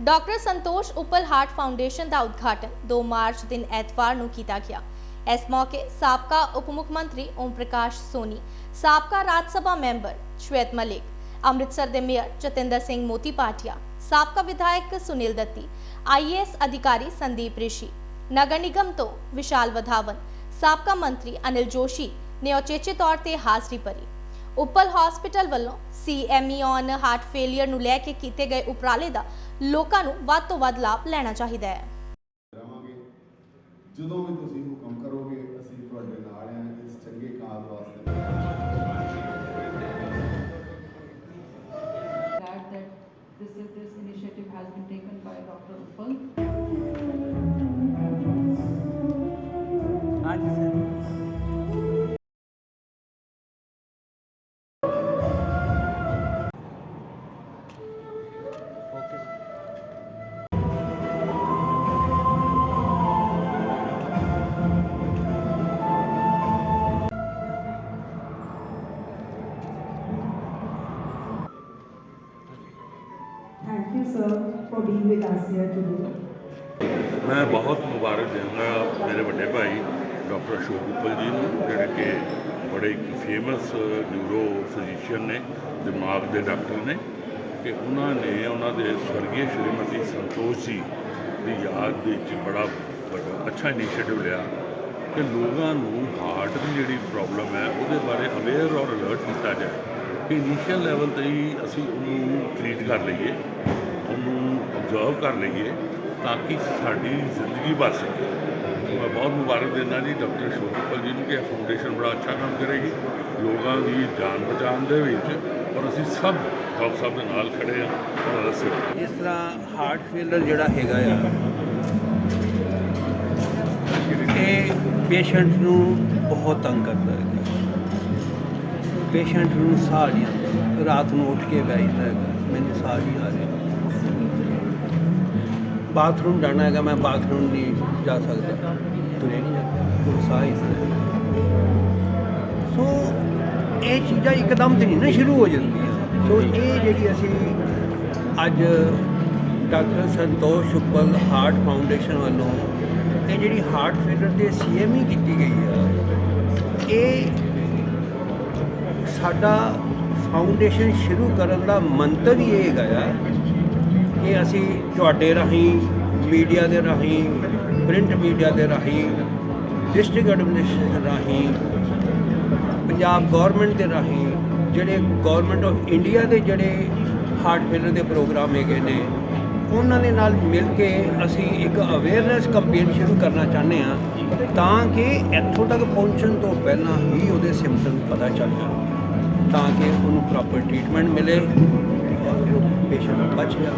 Doctor Santosh Uppal heart foundation ਦਾ ਉਦਘਾਟਨ 2 March ਦਿਨ ਐਤਵਾਰ ਨੂੰ ਕੀਤਾ ਗਿਆ। ਇਸ ਮੌਕੇ ਸਾਬਕਾ ਉਪ ਮੁੱਖ ਮੰਤਰੀ ਓਮ ਪ੍ਰਕਾਸ਼ ਸੋਨੀ, ਸਾਬਕਾ ਰਾਜ ਸਭਾ ਮੈਂਬਰ ਸ਼ਵੇਤ ਮਲਿਕ, ਅੰਮ੍ਰਿਤਸਰ ਦੇ ਮੇਅਰ ਜਤਿੰਦਰ ਸਿੰਘ ਮੋਤੀ ਪਾਟਿਆ ਸਾਬਕਾ ਵਿਧਾਇਕ ਸੁਨੀਲ ਦੱਤੀ ਆਈਏਐਸ ਅਧਿਕਾਰੀ ਸੰਦੀਪ ਰਿਸ਼ੀ, ਨਗਰ ਨਿਗਮ ਤੋਂ ਵਿਸ਼ਾਲ ਵਧਾਵਨ, ਸਾਬਕਾ ਮੰਤਰੀ ਅਨਿਲ ਜੋਸ਼ੀ ਨੇ ਔਚੇਚੇ ਤੌਰ ਤੇ ਹਾਜ਼ਰੀ ਭਰੀ। ਉਪਲ ਹਸਪੀਟਲ ਵੱਲੋਂ ਸੀਐਮਈ ਔਨ ਹਾਰਟ ਫੇਲਿਅਰ ਨੂੰ ਲੈ ਕੇ ਕੀਤੇ ਗਏ ਉਪਰਾਲੇ ਦਾ ਲੋਕਾਂ ਨੂੰ ਵੱਧ ਤੋਂ ਵੱਧ ਲਾਭ ਲੈਣਾ ਚਾਹੀਦਾ ਹੈ। ਜਦੋਂ ਵੀ ਤੁਸੀਂ Thank you, sir, for being with us here today. ਮੈਂ ਬਹੁਤ ਮੁਬਾਰਕ ਦਿੰਦਾ ਮੇਰੇ ਵੱਡੇ ਭਾਈ ਡਾਕਟਰ ਅਸ਼ੋਕ ਉਪਲ ਜੀ ਨੂੰ ਜਿਹੜੇ ਕਿ ਬੜੇ ਫੇਮਸ ਨਿਊਰੋ ਫਿਜ਼ੀਸ਼ੀਅਨ ਨੇ ਦਿਮਾਗ ਦੇ ਡਾਕਟਰ ਨੇ ਕਿ ਉਹਨਾਂ ਨੇ ਉਹਨਾਂ ਦੇ ਸਵਰਗੀ ਸ਼੍ਰੀਮਤੀ ਸੰਤੋਸ਼ ਜੀ ਦੀ ਯਾਦ ਵਿੱਚ ਬੜਾ ਅੱਛਾ ਇਨੀਸ਼ੀਏਟਿਵ ਲਿਆ ਕਿ ਲੋਕਾਂ ਨੂੰ ਹਾਰਟ ਦੀ ਜਿਹੜੀ ਪ੍ਰੋਬਲਮ ਹੈ ਉਹਦੇ ਬਾਰੇ ਅਵੇਅਰ ਔਰ ਅਲਰਟ ਕੀਤਾ ਜਾਏ ਇਨੀਸ਼ੀਅਲ ਲੈਵਲ ਤੇ ਹੀ ਅਸੀਂ ਉਹਨੂੰ ਟ੍ਰੀਟ ਕਰ ਲਈਏ, ਉਹਨੂੰ ਅਬਜ਼ਰਵ ਕਰ ਲਈਏ ਤਾਂ ਕਿ ਸਾਡੀ ਜ਼ਿੰਦਗੀ ਬਚ ਸਕੇ। ਮੈਂ ਬਹੁਤ ਮੁਬਾਰਕ ਦਿੰਦਾ ਜੀ ਡਾਕਟਰ ਸ਼ੋਭਪਾਲ ਜੀ ਨੂੰ ਕਿ ਇਹ ਫਾਊਂਡੇਸ਼ਨ ਬੜਾ ਅੱਛਾ ਕੰਮ ਕਰੇਗੀ। ਲੋਕਾਂ ਦੀ ਜਾਨ ਬਚਾਉਣ ਦੇ ਵਿੱਚ ਔਰ ਅਸੀਂ ਸਭ ਡਾਕਟਰ ਸਾਹਿਬ ਦੇ ਨਾਲ ਖੜੇ ਹਾਂ ਔਰ ਦਾ ਇਸ ਤਰ੍ਹਾਂ ਹਾਰਟ ਫੇਲਰ ਜਿਹੜਾ ਹੈਗਾ ਆ, ਇਹ ਪੇਸ਼ੈਂਟ ਨੂੰ ਬਹੁਤ ਤੰਗ ਕਰਦਾ ਹੈ। ਪੇਸ਼ੈਂਟ ਨੂੰ ਸਾਹ ਨਹੀਂ ਆਉਂਦਾ। ਰਾਤ ਨੂੰ ਉੱਠ ਕੇ ਬੈਠਦਾ ਹੈਗਾ। ਮੈਨੂੰ ਸਾਹ ਨਹੀਂ ਆ ਰਿਹਾ। ਬਾਥਰੂਮ ਜਾਣਾ ਹੈਗਾ, ਮੈਂ ਬਾਥਰੂਮ ਨਹੀਂ ਜਾ ਸਕਦਾ। ਤੁਰੇ ਨਹੀਂ ਜਾਂਦਾ। ਕੋਈ ਸਾਹ ਹੀ ਸੋ, ਇਹ ਚੀਜ਼ਾਂ ਇੱਕਦਮ ਤੇ ਨਹੀਂ ਨਾ ਸ਼ੁਰੂ ਹੋ ਜਾਂਦੀਆਂ। ਸੋ, ਇਹ ਜਿਹੜੀ ਅਸੀਂ ਅੱਜ doctor Santosh Uppal heart foundation ਵੱਲੋਂ ਇਹ ਜਿਹੜੀ ਹਾਰਟ ਫੇਲਰ ਤੇ ਸੀਐਮਈ ਕੀਤੀ ਗਈ ਆ ਇਹ ਸਾਡਾ ਫਾਊਂਡੇਸ਼ਨ ਸ਼ੁਰੂ ਕਰਨ ਦਾ ਮੰਤਵ ਹੀ ਇਹ ਹੈਗਾ ਆ ਕਿ ਅਸੀਂ ਤੁਹਾਡੇ ਰਾਹੀਂ ਮੀਡੀਆ ਦੇ ਰਾਹੀਂ ਪ੍ਰਿੰਟ ਮੀਡੀਆ ਦੇ ਰਾਹੀਂ ਡਿਸਟ੍ਰਿਕਟ ਐਡਮਿਨਿਸਟ੍ਰੇਸ਼ਨ ਰਾਹੀਂ, ਪੰਜਾਬ ਗਵਰਨਮੈਂਟ ਦੇ ਰਾਹੀਂ, ਜਿਹੜੇ ਗਵਰਨਮੈਂਟ ਆਫ ਇੰਡੀਆ ਦੇ ਜਿਹੜੇ ਹਾਰਟ ਫੇਲਰ ਦੇ ਪ੍ਰੋਗਰਾਮ ਹੈਗੇ ਨੇ, ਉਹਨਾਂ ਦੇ ਨਾਲ ਮਿਲ ਕੇ ਅਸੀਂ ਇੱਕ ਅਵੇਅਰਨੈਸ ਕੈਂਪੇਨ ਸ਼ੁਰੂ ਕਰਨਾ ਚਾਹੁੰਦੇ ਹਾਂ ਤਾਂ ਕਿ ਇੱਥੋਂ ਤੱਕ ਪਹੁੰਚਣ ਤੋਂ ਪਹਿਲਾਂ ਹੀ ਉਹਦੇ ਸਿੰਪਟਮ ਪਤਾ ਚੱਲ ਜਾਣ। ਤਾਂ ਕਿ ਉਹਨੂੰ ਪ੍ਰੋਪਰ ਟ੍ਰੀਟਮੈਂਟ ਮਿਲੇ ਔਰ ਪੇਸ਼ੈਂਟ ਬਚ ਜਾਵੇ।